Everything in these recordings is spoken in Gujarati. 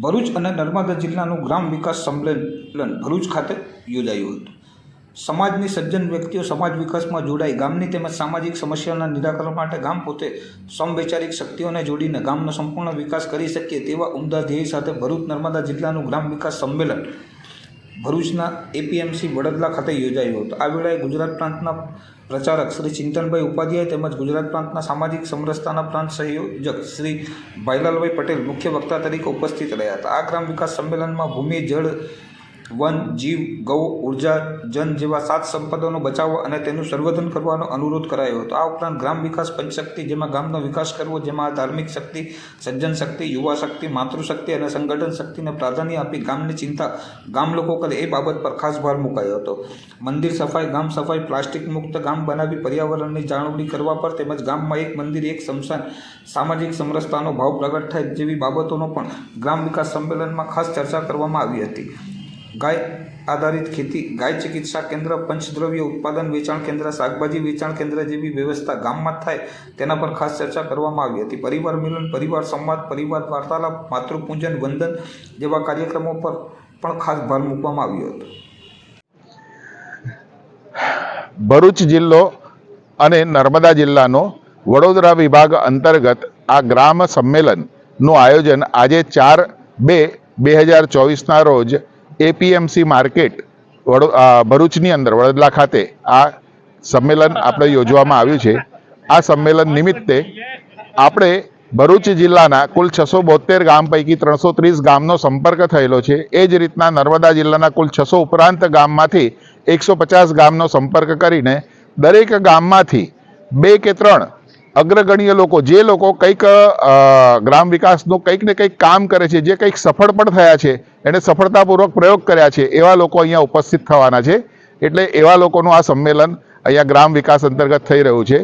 ભરૂચ અને નર્મદા જિલ્લાનું ગ્રામ વિકાસ સંમેલન ભરૂચ ખાતે યોજાયું હતું. સમાજની સજ્જન વ્યક્તિઓ સમાજ વિકાસમાં જોડાઈ ગામની તેમજ સામાજિક સમસ્યાઓના નિરાકરણ માટે ગામ પોતે સમવૈચારિક શક્તિઓને જોડીને ગામનો સંપૂર્ણ વિકાસ કરી શકીએ તેવા ઉમદા ધ્યેય સાથે ભરૂચ નર્મદા જિલ્લાનું ગ્રામ વિકાસ સંમેલન ભરૂચના એપીએમસી વડોદરા ખાતે યોજાયું હતું. આ વેળાએ ગુજરાત પ્રાંતના પ્રચારક શ્રી ચિંતનભાઈ ઉપાધ્યાય તેમજ ગુજરાત પ્રાંતના સામાજિક સમરસતાના પ્રાંત સંયોજક શ્રી ભાઈલાલભાઈ પટેલ મુખ્ય વક્તા તરીકે ઉપસ્થિત રહ્યા હતા. આ ગ્રામ વિકાસ સંમેલનમાં ભૂમિ જળ વન જીવ, ગૌ, ઊર્જા, જન જેવા સાત સંપદોનો બચાવ અને તેનું સંવર્ધન કરવાનો અનુરોધ કરાયો હતો. આ ઉપરાંત ગ્રામ વિકાસ પંચશક્તિ, જેમાં ગામનો વિકાસ કરવો, જેમાં ધાર્મિક શક્તિ, સજ્જન શક્તિ, યુવા શક્તિ, માતૃશક્તિ અને સંગઠન શક્તિને પ્રાધાન્ય આપી ગામની ચિંતા ગામ લોકો કરે એ બાબત પર ખાસ ભાર મુકાયો હતો. મંદિર સફાઈ, ગામ સફાઈ, પ્લાસ્ટિક મુક્ત ગામ બનાવી પર્યાવરણની જાળવણી કરવા પર તેમજ ગામમાં એક મંદિર, એક સ્મશાન સામાજિક સમરસતાનો ભાવ પ્રગટ થાય જેવી બાબતોનો પણ ગ્રામ વિકાસ સંમેલનમાં ખાસ ચર્ચા કરવામાં આવી હતી. ગાય આધારિત ખેતી, ગાય ચિકિત્સા કેન્દ્ર, પંચદ્રવ્ય ઉત્પાદન વેચાણ કેન્દ્ર, શાકભાજી વેચાણ કેન્દ્ર જેવી વ્યવસ્થા ગામમાં થાય, તેના પર ખાસ ચર્ચા કરવામાં આવી હતી. પરિવાર મિલન, પરિવાર સંવાદ, પરિવાર વાર્તાલાપ, માતૃપૂજન, વંદન જેવા કાર્યક્રમો પર પણ ખાસ ભાર મૂકવામાં આવ્યો હતો. ભરૂચ જિલ્લો અને નર્મદા જિલ્લાનો વડોદરા વિભાગ અંતર્ગત આ ગ્રામ સંમેલનનું આયોજન આજે ચાર બે બે હજાર ચોવીસના રોજ એપીએમસી માર્કેટ વડો ભરૂચની અંદર, વડોદરા ખાતે આ સંમેલન આપણે યોજવામાં આવ્યું છે. આ સંમેલન નિમિત્તે આપણે ભરૂચ જિલ્લાના કુલ છસો બોતેર ગામ પૈકી ત્રણસો ત્રીસ ગામનો સંપર્ક થયેલો છે. એ જ રીતના નર્મદા જિલ્લાના કુલ છસો ઉપરાંત ગામમાંથી એકસો પચાસ ગામનો સંપર્ક કરીને દરેક ગામમાંથી બે કે ત્રણ અગ્રગણ્ય લોકો, જે લોકો કંઈક ગ્રામ વિકાસનું કંઈક ને કંઈક કામ કરે છે, જે કંઈક સફળ પણ થયા છે, એને સફળતાપૂર્વક પ્રયોગ કર્યા છે, એવા લોકો અહીંયા ઉપસ્થિત થવાના છે. એટલે એવા લોકોનું આ સંમેલન અહીંયા ગ્રામ વિકાસ અંતર્ગત થઈ રહ્યું છે.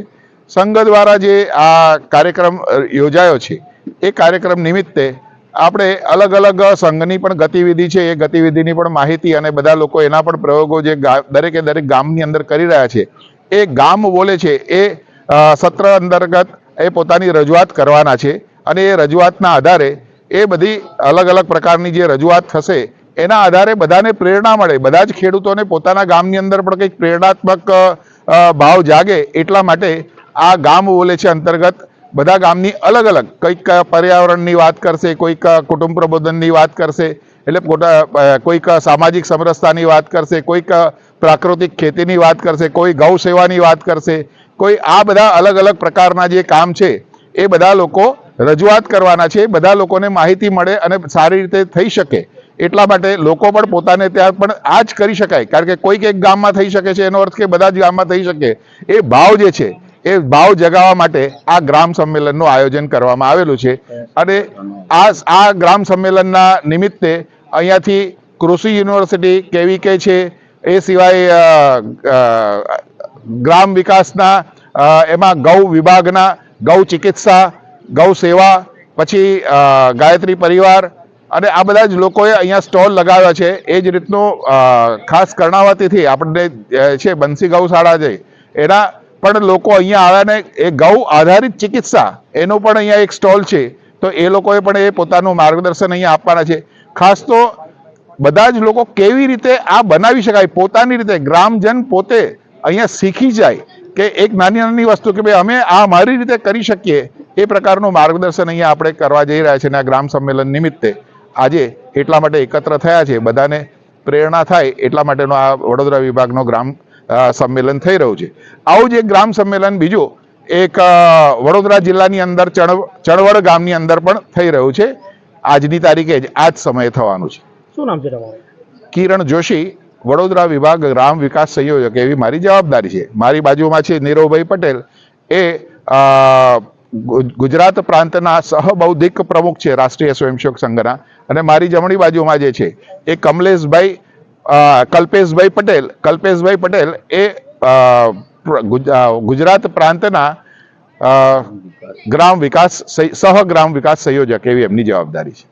સંઘ દ્વારા જે આ કાર્યક્રમ યોજાયો છે, એ કાર્યક્રમ નિમિત્તે આપણે અલગ અલગ સંઘની પણ ગતિવિધિ છે, એ ગતિવિધિની પણ માહિતી અને બધા લોકો એના પણ પ્રયોગો જે દરેકે દરેક ગામની અંદર કરી રહ્યા છે, એ ગામ બોલે છે, એ સત્ર અંતર્ગત એ પોતાની રજૂઆત કરવાના છે અને એ રજૂઆતના આધારે એ બધી અલગ અલગ પ્રકારની જે રજૂઆત થશે, એના આધારે બધાને પ્રેરણા મળે. બધા જ ખેડૂતોને પોતાના ગામની અંદર પણ કંઈક પ્રેરણાત્મક ભાવ જાગે એટલા માટે આ ગામ બોલે છે અંતર્ગત બધા ગામની અલગ અલગ કંઈક પર્યાવરણની વાત કરશે, કોઈક કુટુંબ પ્રબોધનની વાત કરશે, એટલે કોઈક સામાજિક સમરસતાની વાત કરશે, કોઈક પ્રાકૃતિક ખેતીની વાત કરશે, કોઈ ગૌ સેવાની વાત કરશે કોઈ આ બધા અલગ અલગ પ્રકારના જે કામ છે, એ બધા લોકો રજૂઆત કરવાના છે, બધા લોકોને માહિતી મળે અને સારી રીતે થઈ શકે. એટલા માટે લોકો પણ પોતાને ત્યાં પણ આ જ કરી શકાય. કારણ કે કોઈક એક ગામમાં થઈ શકે છે, એનો અર્થ કે બધા જ ગામમાં થઈ શકે. એ ભાવ જે છે, એ ભાવ જગાવવા માટે આ ગ્રામ સંમેલનનું આયોજન કરવામાં આવેલું છે. અને આ આ ગ્રામ સંમેલનના નિમિત્તે અહીંયાથી કૃષિ યુનિવર્સિટી કેવી કે છે, એ સિવાય ગ્રામ વિકાસના એમાં ગૌ વિભાગના, ગૌ ચિકિત્સા, ગૌ સેવા, પછી ગાયત્રી પરિવાર અને આ બધા જ લોકોએ અહીંયા સ્ટોલ લગાવ્યા છે. એ જ રીતનું ખાસ કર્ણાવતીથી આપણને છે બંસી ગૌશાળા છે. એના પણ લોકો અહીંયા આવ્યા ને, એ ગૌ આધારિત ચિકિત્સા, એનો પણ અહીંયા એક સ્ટોલ છે. તો એ લોકોએ પણ એ પોતાનું માર્ગદર્શન અહીંયા આપવાના છે. ખાસ તો, બધા જ લોકો કેવી રીતે આ બનાવી શકાય? પોતાની રીતે ગ્રામજન પોતે અહીંયા શીખી જાય કે એક નાની નાની વસ્તુ કે ભાઈ અમે આ મારી રીતે કરી શકીએ એ પ્રકારનું માર્ગદર્શન અહીંયા આપણે કરવા જઈ રહ્યા છે અને આ ગ્રામ સંમેલન નિમિત્તે. આજે એટલા માટે એકત્ર થયા છે બધાને પ્રેરણા થાય એટલા માટેનો આ વડોદરા વિભાગનો ગ્રામ સંમેલન થઈ રહ્યું છે. આવું જ એક ગ્રામ સંમેલન બીજું એક વડોદરા જિલ્લાની અંદર ચણ ચણવડ ગામની અંદર પણ થઈ રહ્યું છે. આજની તારીખે જ આ જ સમયે થવાનું છે. શું નામ છે તમારું? કિરણ જોશી વડોદરા વિભાગ ગ્રામ વિકાસ સંયોજક એવી મારી જવાબદારી છે. મારી બાજુમાં છે નીરવભાઈ પટેલ. એ ગુજરાત પ્રાંતના સહબૌદ્ધિક પ્રમુખ છે રાષ્ટ્રીય સ્વયંસેવક સંઘના. અને મારી જમણી બાજુમાં જે છે, એ કમલેશભાઈ કલ્પેશભાઈ પટેલ. કલ્પેશભાઈ પટેલ એ ગુજરાત પ્રાંતના ગ્રામ વિકાસ સહ ગ્રામ વિકાસ સંયોજક એવી એમની જવાબદારી છે.